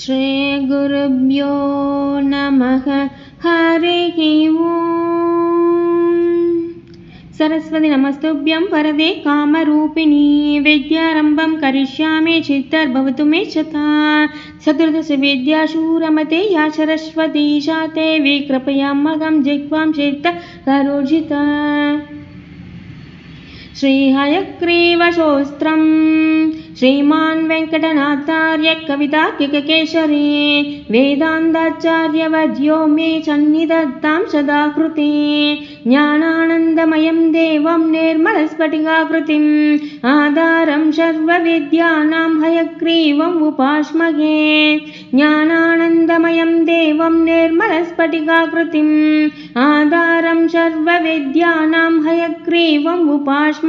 श्रीगुरुभ्यो नमः हरिः सरस्वति नमस्तुभ्यं वरदे कामरूपिणी विद्यारम्भं करिष्यामि चित्तर्भवतु मे शता। चतुर्दशविद्याशूरमते या सरस्वती शाते विकृपयामगं जिह्वां चित्त करोजिता श्रीहयग्रीवशोस्त्रम्। श्रीमान् वेङ्कटनाथार्य कवितार्किककेशरी वेदान्ताचार्यवद्यो मे सन्निधत्तां सदा कृते ज्ञानानन्दमयं देवं निर्मलस्फटिकाकृतिम्। आधारं सर्वविद्यानां हयग्रीवम् उपास्महे। ज्ञानानन्दमयं देवं निर्मलस्फटिकाकृतिम्। आधारं सर्वविद्यानां हयग्रीवम् उपास्महे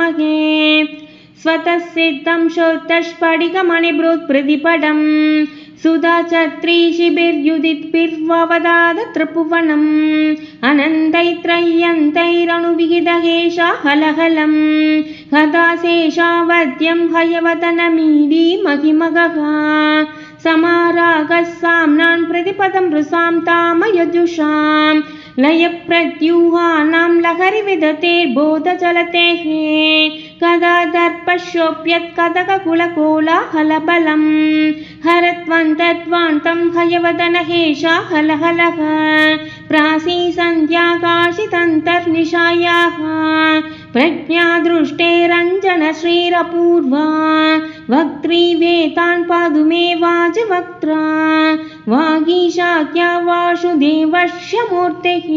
स्वतः सिद्धं शोतस्फटिकमणिभृत्प्रतिपदम् सुधाचत्रीशिबिर्युदित्पिर्ववदादत्रपुवनम् अनन्तैत्रय्यन्तैरनुविहितहेषा हलहलम्। कदाशेषावद्यं हयवदनमीडी महिमगः। समारागः साम्नान् प्रतिपदं रसां तामयजुषां लयप्रद्यूहानां लहरिविदतेर्बोधचलतेः कदा दर्पशोऽप्यत्कदककुलकोलाहलबलम् हरत्वन्तत्वान्तं हयवदनहेषा हलहलः प्रासीसन्ध्याकाशितन्तर्निशायाः प्रज्ञादृष्टेरञ्जनश्रीरपूर्वा वक्त्री वेतान् पादुमे वाजवक्त्रा वागीशाख्या वासुदेवस्य मूर्तिः